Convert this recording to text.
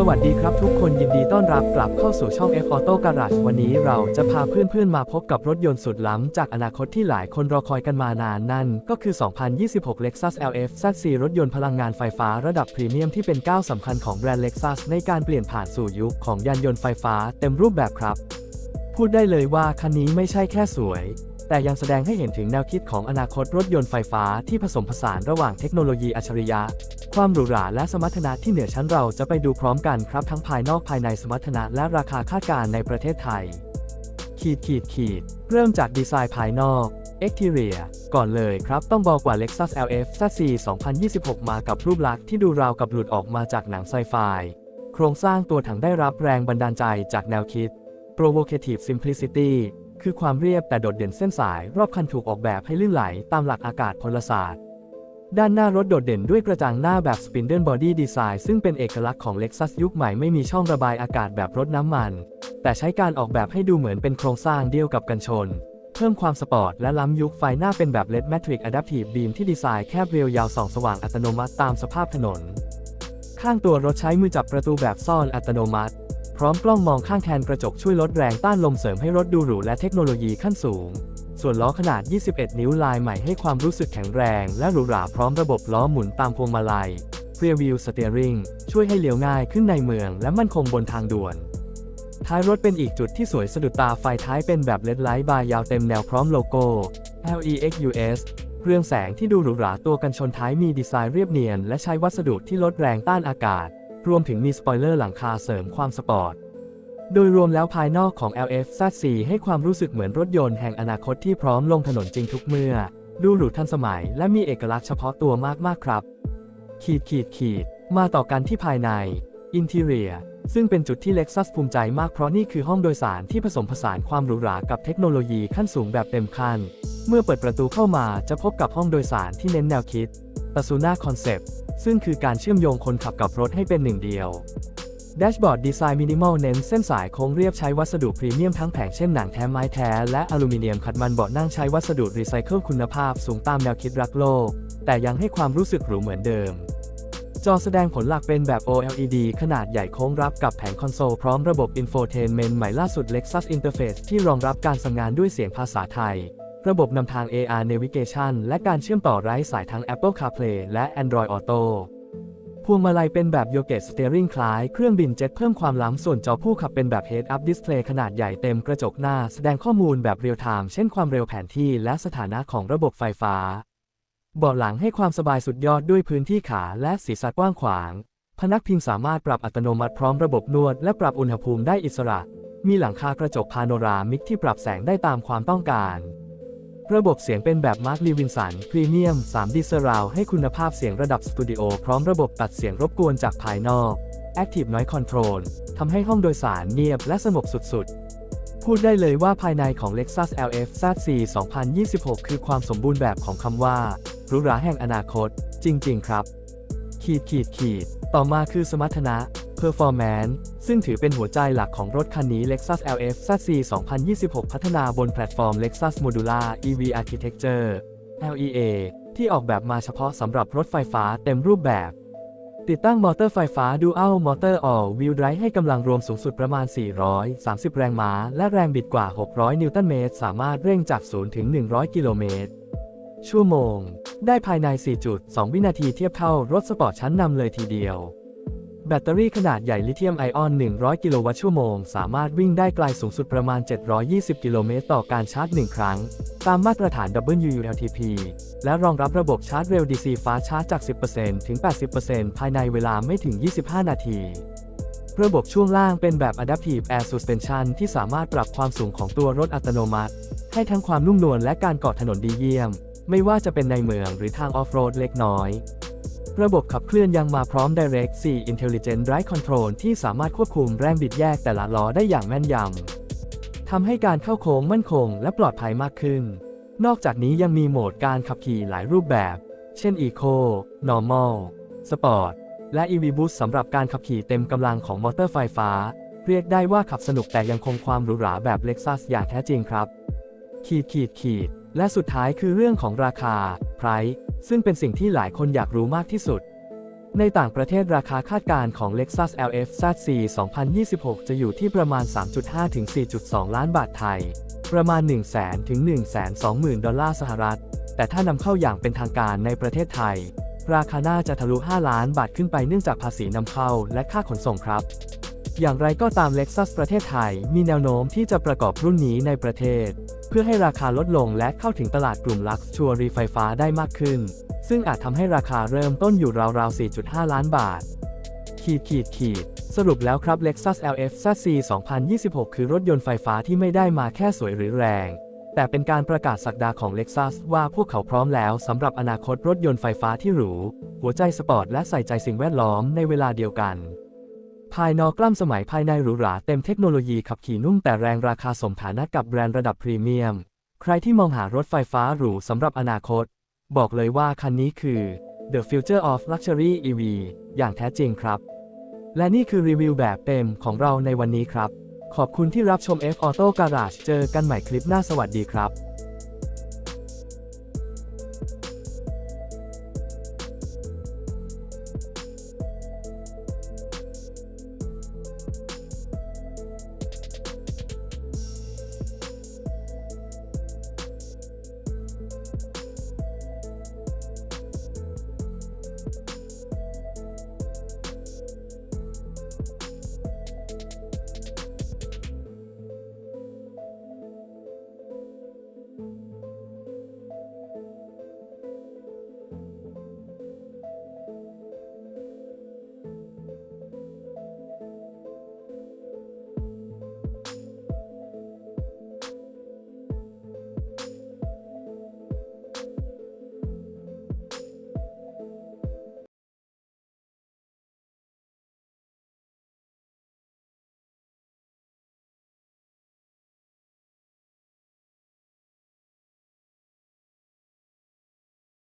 สวัสดีครับทุกคนยินดีต้อนรับกลับเข้าสู่ช่อง F Auto Garage วันนี้เราจะพาเพื่อนๆมาพบกับรถยนต์สุดล้ำจากอนาคตที่หลายคนรอคอยกันมานานนั่น ก็คือ 2026 Lexus LF Z4 รถยนต์พลังงานไฟฟ้าระดับพรีเมียมที่เป็นก้าวสำคัญของแบรนด์ Lexus ในการเปลี่ยนผ่านสู่ยุคของยานยนต์ไฟฟ้าเต็มรูปแบบครับ พูดได้เลยว่าคันนี้ไม่ใช่แค่สวยแต่ยังแสดงให้เห็นถึงแนวคิดของอนาคตรถยนต์ไฟฟ้าที่ผสมผสานระหว่างเทคโนโลยีอัจฉริยะ ความหรูหราและสมรรถนะที่เหนือชั้นเราจะไปดูพร้อมกันครับทั้งภายนอกภายในสมรรถนะและราคาคาดการณ์ในประเทศไทย ขีดขีดขีด เริ่มจากดีไซน์ภายนอก Exterior ก่อนเลยครับต้องบอกว่า Lexus LF Z4 2026 มากับรูปลักษณ์ที่ดูราวกับหลุดออกมาจากหนังไซไฟ โครงสร้างตัวถังได้รับแรงบันดาลใจจากแนวคิด Provocative Simplicity คือความเรียบแต่โดดเด่นเส้นสายรอบคันถูกออกแบบให้ลื่นไหลตามหลักอากาศพลศาสตร์ ด้านหน้ารถโดดเด่นด้วยกระจังหน้าแบบ Spindle Body Design ซึ่งเป็นเอกลักษณ์ของ Lexus ยุคใหม่ไม่มีช่องระบายอากาศแบบรถน้ำมัน แต่ใช้การออกแบบให้ดูเหมือนเป็นโครงสร้างเดียวกับกันชน เพิ่มความสปอร์ตและล้ำยุคไฟหน้าเป็นแบบ LED Matrix Adaptive Beam ที่ดีไซน์แคบเรียวยาวส่องสว่างอัตโนมัติตามสภาพถนน ข้างตัวรถใช้มือจับประตูแบบซ่อนอัตโนมัติ พร้อมกล้องมองข้างแทนกระจกช่วยลดแรงต้านลมเสริมให้รถดูหรูและเทคโนโลยีขั้นสูง ส่วนล้อขนาด 21 นิ้วลายใหม่ให้ความรู้สึกแข็งแรงและหรูหราพร้อมระบบล้อหมุนตามพวงมาลัย Rear Wheel Steering ช่วยให้เลี้ยวง่ายขึ้นในเมืองและมั่นคงบนทางด่วน ท้ายรถเป็นอีกจุดที่สวยสะดุดตาไฟท้ายเป็นแบบเลดไลท์บาร์ยาวเต็มแนวพร้อมโลโก้ LEXUS เรื่องแสงที่ดูหรูหราตัวกันชนท้ายมีดีไซน์เรียบเนียน และใช้วัสดุที่ลดแรงต้านอากาศ รวมถึงมีสปอยเลอร์หลังคาเสริมความสปอร์ต โดยรวมแล้วภายนอกของ LF Z4 ให้ความรู้สึกเหมือนรถยนต์แห่งอนาคตที่พร้อมลงถนนจริงทุกเมื่อ ดูหรูทันสมัยและมีเอกลักษณ์เฉพาะตัวมากๆครับ ขีดขีดขีด มาต่อกันที่ภายใน Interior ซึ่งเป็นจุดที่ Lexus ภูมิใจมากเพราะนี่คือห้องโดยสารที่ผสมผสานความหรูหรากับเทคโนโลยีขั้นสูงแบบเต็มขั้น เมื่อเปิดประตูเข้ามาจะพบกับห้องโดยสารที่เน้นแนวคิด p e r s o n a Concept ซึ่งคือการเชื่อมโยงคนขับกับรถให้เป็นหนึ่งเดียว แดชบอร์ดดีไซน์มินิมอลเน้นเส้นสายโค้งเรียบใช้วัสดุพรีเมียมทั้งแผงเช่นหนังแท้ไม้แท้และอลูมิเนียมขัดมันเบาะนั่งใช้วัสดุรีไซเคิลคุณภาพสูงตามแนวคิดรักโลก แต่ยังให้ความรู้สึกหรูเหมือนเดิม จอแสดงผลหลักเป็นแบบ OLED ขนาดใหญ่โค้งรับกับแผงคอนโซลพร้อมระบบ Infotainment ใหม่ล่าสุด Lexus Interface ที่รองรับการสั่งงานด้วยเสียงภาษาไทย ระบบนำทาง AR Navigation และการเชื่อมต่อไร้สายทั้ง Apple CarPlay และ Android Auto พวงมาลัยเป็นแบบโยเกตสเตอริงคล้ายเครื่องบินเจ็ตเพิ่มความล้ำส่วนจอผู้ขับเป็นแบบ Head Up Display ขนาดใหญ่เต็มกระจกหน้า แสดงข้อมูลแบบเรียลไทม์เช่นความเร็วแผนที่และสถานะของระบบไฟฟ้า เบาะหลังให้ความสบายสุดยอดด้วยพื้นที่ขาและศีรษะกว้างขวาง พนักพิงสามารถปรับอัตโนมัติพร้อมระบบนวดและปรับอุณหภูมิได้อิสระ มีหลังคากระจกพาโนรามิกที่ปรับแสงได้ตามความต้องการ ระบบเสียงเป็นแบบมาร์คลีวินสันพรีเมียม 3D Surround ให้คุณภาพเสียงระดับสตูดิโอพร้อมระบบตัดเสียงรบกวนจากภายนอก Active Noise Control ทำให้ห้องโดยสารเงียบและสงบสุดๆ พูดได้เลยว่าภายในของ Lexus LF Z4 2026 คือความสมบูรณ์แบบของคำว่าหรูหราแห่งอนาคต จริง ๆ ครับ ขีดขีดขีด ต่อมาคือสมรรถนะ Performance ซึ่งถือเป็นหัวใจหลักของรถคันนี้ Lexus LF Z4 2026 พัฒนาบนแพลตฟอร์ม Lexus Modular EV Architecture LEA ที่ออกแบบมาเฉพาะสำหรับรถไฟฟ้าเต็มรูปแบบ ติดตั้งมอเตอร์ไฟฟ้า Dual Motor All Wheel Drive ให้กำลังรวมสูงสุดประมาณ 430 แรงม้า และแรงบิดกว่า 600 นิวตันเมตร สามารถเร่งจาก 0 ถึง 100 กิโลเมตร ชั่วโมง ได้ภายใน 4.2 วินาทีเทียบเท่ารถสปอร์ตชั้นนำเลยทีเดียว แบตเตอรี่ขนาดใหญ่ลิเธียมไอออน 100 กิโลวัตต์ชั่วโมง สามารถวิ่งได้ไกลสูงสุดประมาณ 720 กิโลเมตรต่อการชาร์จ 1 ครั้ง ตามมาตรฐาน WLTP และรองรับระบบชาร์จเร็ว DC Fast Charge จาก 10%ถึง 80%ภายในเวลาไม่ถึง 25 นาที ระบบช่วงล่างเป็นแบบ Adaptive Air Suspension ที่สามารถปรับความสูงของตัวรถอัตโนมัติ ให้ทั้งความนุ่มนวลและการเกาะถนนดีเยี่ยม ไม่ว่าจะเป็นในเมืองหรือทางออฟโรดเล็กน้อย ระบบขับเคลื่อนยังมาพร้อม Direct 4 Intelligent Drive Control ที่สามารถควบคุมแรงบิดแยกแต่ละล้อได้อย่างแม่นยำทำให้การเข้าโค้งมั่นคงและปลอดภัยมากขึ้น นอกจากนี้ยังมีโหมดการขับขี่หลายรูปแบบ เช่น Eco Normal Sport และ EV Boost สำหรับการขับขี่เต็มกำลังของมอเตอร์ไฟฟ้า เรียกได้ว่าขับสนุกแต่ยังคงความหรูหราแบบ Lexus อย่างแท้จริงครับ ขีดขีดขีดและสุดท้ายคือเรื่องของราคา price ซึ่งเป็นสิ่งที่หลายคนอยากรู้มากที่สุด ในต่างประเทศราคาคาดการณ์ของ Lexus LF Z4 2026 จะอยู่ที่ประมาณ 3.5 ถึง 4.2 ล้านบาทไทย ประมาณ1 0 0 0 0 0 ถึง 1 2 0 0 0 0 ดอลลาร์สหรัฐ แต่ถ้านำเข้าอย่างเป็นทางการในประเทศไทย ราคาน่าจะทะลุ 5 ล้านบาทขึ้นไปเนื่องจากภาษีนำเข้าและค่าขนส่งครับ อย่างไรก็ตาม Lexus ประเทศไทย มีแนวโน้มที่จะประกอบรุ่นนี้ในประเทศ เพื่อให้ราคาลดลงและเข้าถึงตลาดกลุ่มลักซ์ชัวรีไฟฟ้าได้มากขึ้น ซึ่งอาจทำให้ราคาเริ่มต้นอยู่ราวๆ 4.5 ล้านบาท ขีดขีดขีดสรุปแล้วครับ Lexus LF ZC 2026 คือรถยนต์ไฟฟ้าที่ไม่ได้มาแค่สวยหรือแรง แต่เป็นการประกาศสักดาของ Lexus ว่าพวกเขาพร้อมแล้วสำหรับอนาคตรถยนต์ไฟฟ้าที่หรู หัวใจสปอร์ตและใส่ใจสิ่งแวดล้อมในเวลาเดียวกัน ภายนอกกล้ำสมัยภายในหรูหราเต็มเทคโนโลยีขับขี่นุ่มแต่แรงราคาสมฐานะกับแบรนด์ระดับพรีเมียม ใครที่มองหารถไฟฟ้าหรูสำหรับอนาคต บอกเลยว่าคันนี้คือ The Future of Luxury EV อย่างแท้จริงครับ และนี่คือรีวิวแบบเต็มของเราในวันนี้ครับ ขอบคุณที่รับชม F Auto Garage เจอกันใหม่คลิปหน้าสวัสดีครับ